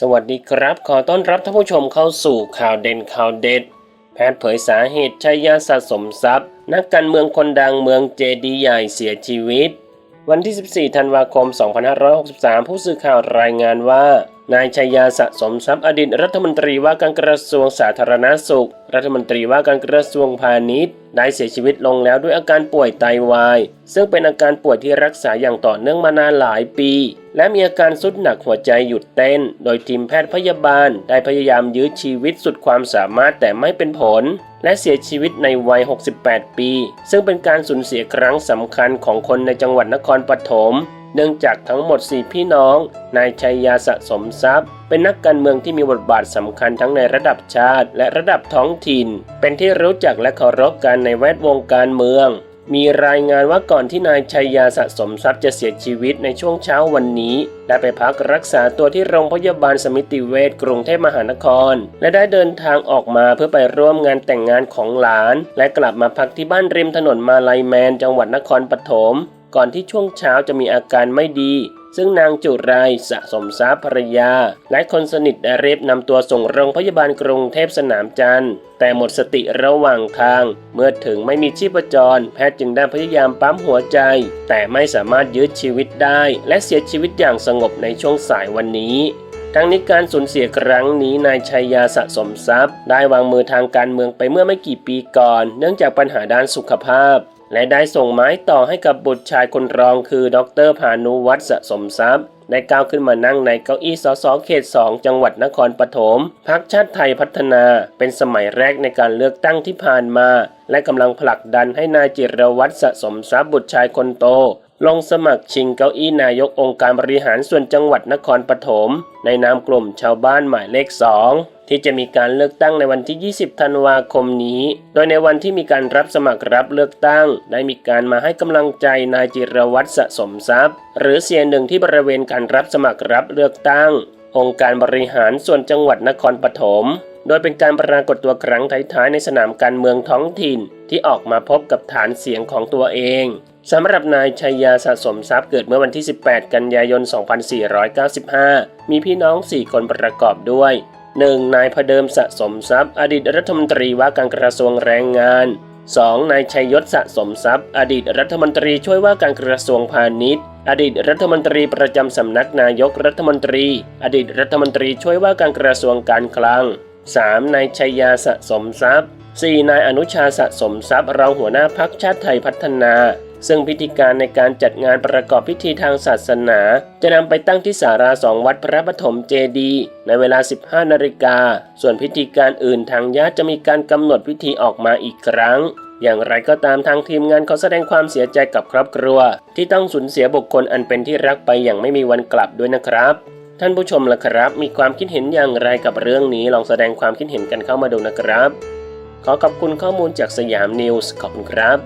สวัสดีครับ ขอต้อนรับท่านผู้ชมเข้าสู่ข่าวเด่นข่าวเด็ด แพทย์เผยสาเหตุชัยยาสะสมทรัพย์ นักการเมืองคนดังเมืองเจดีย์ใหญ่เสียชีวิต วันที่ 14 ธันวาคม 2563 ผู้สื่อข่าวรายงานว่า นายชัยยาสะสมทรัพย์อดีตรัฐมนตรีว่าการกระทรวงสาธารณสุข รัฐมนตรีว่าการกระทรวงพาณิชย์ได้เสียชีวิตลงแล้วด้วยอาการป่วยไตาวาย ซึ่งเป็นอาการป่วยที่รักษาอย่างต่อเนื่องมานานหลายปี และมีอาการสุดหนักหัวใจหยุดเต้น โดยทีมแพทย์พยาบาลได้พยายามยื้อชีวิตสุดความสามารถแต่ไม่เป็นผล และเสียชีวิตในวัย 68 ปี ซึ่งเป็นการสูญเสียครั้งสำคัญของคนในจังหวัดนครปฐมเนื่องจากทั้งหมด 4 พี่น้อง นายชัยยาสะสมทรัพย์ เป็นนักการเมืองที่มีบทบาทสำคัญทั้งในระดับชาติ และระดับท้องถิ่น เป็นที่รู้จักและเคารพกันในแวดวงการเมือง มีรายงานว่าก่อนที่นายชัยยาสะสมทรัพย์จะเสียชีวิตในช่วงเช้าวันนี้ได้ไปพักรักษาตัวที่โรงพยาบาลสมิติเวชกรุงเทพมหานคร และได้เดินทางออกมาเพื่อไปร่วมงานแต่งงานของหลาน และกลับมาพักที่บ้านริมถนนมาลายแมน จังหวัดนครปฐมก่อนที่ช่วงเช้าจะมีอาการไม่ดี ซึ่งนางจุไรสะสมทรัพย์ภรรยา และคนสนิทได้รีบนำตัวส่งโรงพยาบาลกรุงเทพสนามจันทร์ แต่หมดสติระหว่างทาง เมื่อถึงไม่มีชีพจร แพทย์จึงได้พยายามปั๊มหัวใจ แต่ไม่สามารถยืดชีวิตได้ และเสียชีวิตอย่างสงบในช่วงสายวันนี้ทั้งนี้การสูญเสียครั้งนี้นายชัยยาสะสมทรัพย์ ได้วางมือทางการเมืองไปเมื่อไม่กี่ปีก่อน เนื่องจากปัญหาด้านสุขภาพ และได้ส่งไม้ต่อให้กับบุตรชายคนรองคือ ดรพานุวัฒน์สะสมทรัพย์ได้ก้าวขึ้นมานั่งในเก้าอี้สสเขต 2 จังหวัดนครปฐมพักชาติไทยพัฒนาเป็นสมัยแรกในการเลือกตั้งที่ผ่านมา และกำลังผลักดันให้นายจิรวัตรสะสมทรัพย์บุตรชายคนโต ลงสมัครชิงเก้าอี้นายกองค์การบริหารส่วนจังหวัดนครปฐมในนามกลุ่มชาวบ้านหมายเลข2 ที่จะมีการเลือกตั้งในวันที่ 20 ธันวาคมนี้ โดยในวันที่มีการรับสมัครรับเลือกตั้ง ได้มีการมาให้กำลังใจนายจิรวัตรสะสมทรัพย์ หรือเสียหนึ่งที่บริเวณการรับสมัครรับเลือกตั้ง องค์การบริหารส่วนจังหวัดนครปฐมโดยเป็นการปรากฏตัวครั้งท้ายๆในสนามการเมืองท้องถิ่น ที่ออกมาพบกับฐานเสียงของตัวเองสำหรับนายชัยยาสะสมทรัพย์เกิดเมื่อวันที่ 18 กันยายน 2495 มีพี่น้อง 4 คนประกอบด้วย 1. นายพเดิมสะสมทรัพย์ อดีตรัฐมนตรีว่าการกระทรวงแรงงาน 2. นายชัยยศสะสมทรัพย์ อดีตรัฐมนตรีช่วยว่าการกระทรวงพาณิชย์ อดีตรัฐมนตรีประจำสำนักนายกรัฐมนตรี อดีตรัฐมนตรีช่วยว่าการกระทรวงการคลัง 3. นายชัยยาสะสมทรัพย์ 4. นายอนุชาสะสมทรัพย์รองหัวหน้าพักชาติไทยพัฒนา ซึ่งพิธีการในการจัดงานประกอบพิธีทางศาสนา จะนำไปตั้งที่สาราสองวัดพระปฐมเจดีในเวลา 15 นาฬิกา ส่วนพิธีการอื่นทางญาติจะมีการกำหนดพิธีออกมาอีกครั้งอย่างไรก็ตามทางทีมงานขอแสดงความเสียใจกับครอบครัว ที่ต้องสูญเสียบุคคลอันเป็นที่รักไปอย่างไม่มีวันกลับด้วยนะครับ ท่านผู้ชมล่ะครับ มีความคิดเห็นอย่างไรกับเรื่องนี้ลองแสดงความคิดเห็นกันเข้ามาดูนะครับ ขอขอบคุณข้อมูลจากสยามนิวส์ขอบคุณครับ